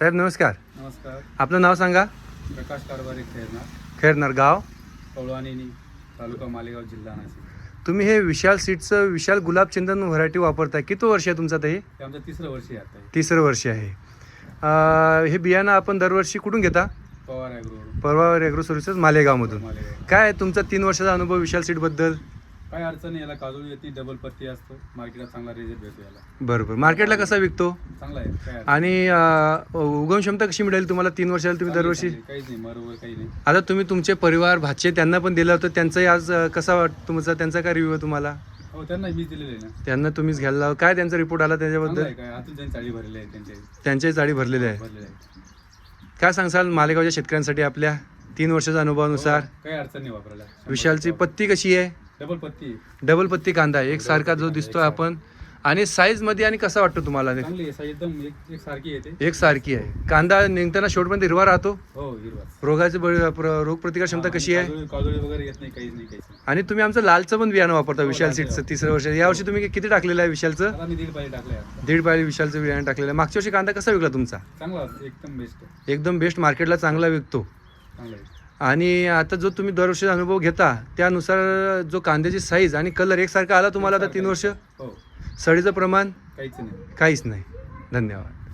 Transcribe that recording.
साहेब नमस्कार. नमस्कार. आपलं नाव सांगा. प्रकाश कारभारी खैरनर. गाव. कवळानी तालुका मालेगाव जिल्हा नाशिक. तुम्ही हे विशाल सीटचं विशाल गुलाब चंदन व्हरायटी वापरताय. किती वर्ष आहे तुमचं आता हे? हे आमचं तिसरं वर्षी आता आहे तिसरं वर्ष आहे. हे बियाणं आपण दरवर्षी कुठून घेता? पवार ॲग्रो परवा रेग्रो सर्व्हिसेस मालेगावमधून. मालेगाव. काय तुमचा तीन वर्षाचा अनुभव विशाल सीटबद्दल काय अडचण याला काजू येते डबल पत्ती असतो. मार्केटला चांगला रिझल्ट भेटतो याला. बरोबर. मार्केटला कसा विकतो? चांगला आहे काय अडचण आणि अं, उगम क्षमता कशी मिळेल तुम्हाला? तीन वर्षाला तुम्ही दरवर्षी? चांगली. काहीच नाही मर वगैरे काही नाही. आता तुम्ही तुमचे परिवार भाचे त्यांना पण दिलं होतं. त्यांचाही आज अं, कसा वाटतं तुमचा त्यांचा काय रिव्ह्यू आहे तुम्हाला? हो त्यांना मीच दिलेले आहे ना. त्यांना तुम्हीच घ्यायला लावा. काय त्यांचा रिपोर्ट आला चांगलं त्याच्याबद्दल आहे काय? आतून त्यांनी चाळी भरलेली आहे त्यांचे. त्यांच्याही जाळी भरलेली आहे. भरलेले आहे. काय सांगसाल मालेगावच्या शेतकऱ्यांसाठी आपल्या तीन वर्षाच्या अनुभवानुसार? हो, काही अडचण नाही वापरायला. विशालची पत्ती कशी आहे? डबल पत्ती. आहे. डबल पत्ती कांदा आहे. एक सारखा जो एक आपण. आणि साईजमध्ये आणि कसा वाटतो तुम्हाला? चांगली आहे साई एकदम एक एक सारखी येते एक सारखी आहे. कांदा निघताना शेवटपर्यंत हिरवा राहतो? हो हिरवा. रोगाची बळी- प्र- रोगप्रतिकार क्षमता कशी आहे? काजोळी काजोळी वगैरे येत नाही काहीच नाही काहीच नाही. आणि तुम्ही आमचं लालचं पण बियाणं वापरता हो, विशाल लालचं. सीटचं तिसरं वर्ष. यावर्षी तुम्ही किती टाकलेलं आहे विशालचं? आता मी दीड पाहिजे आता. दीड विशालचं बियाणं टाकलेलं आहे. मागच्या वर्षी कांदा कसा विकला तुमचा? चांगला एकदम बेस्ट एकदम बेस्ट मार्केटला चांगला विकतो. चांगला आहे. आणि आता जो तुम्ही दरवर्षी अनुभव घेता त्यानुसार जो कांद्याची साईज आणि कलर एकसारखा आला तुम्हाला आता तीन वर्ष? हो. सडीचं प्रमाण काहीच नाही. काहीच नाही. धन्यवाद.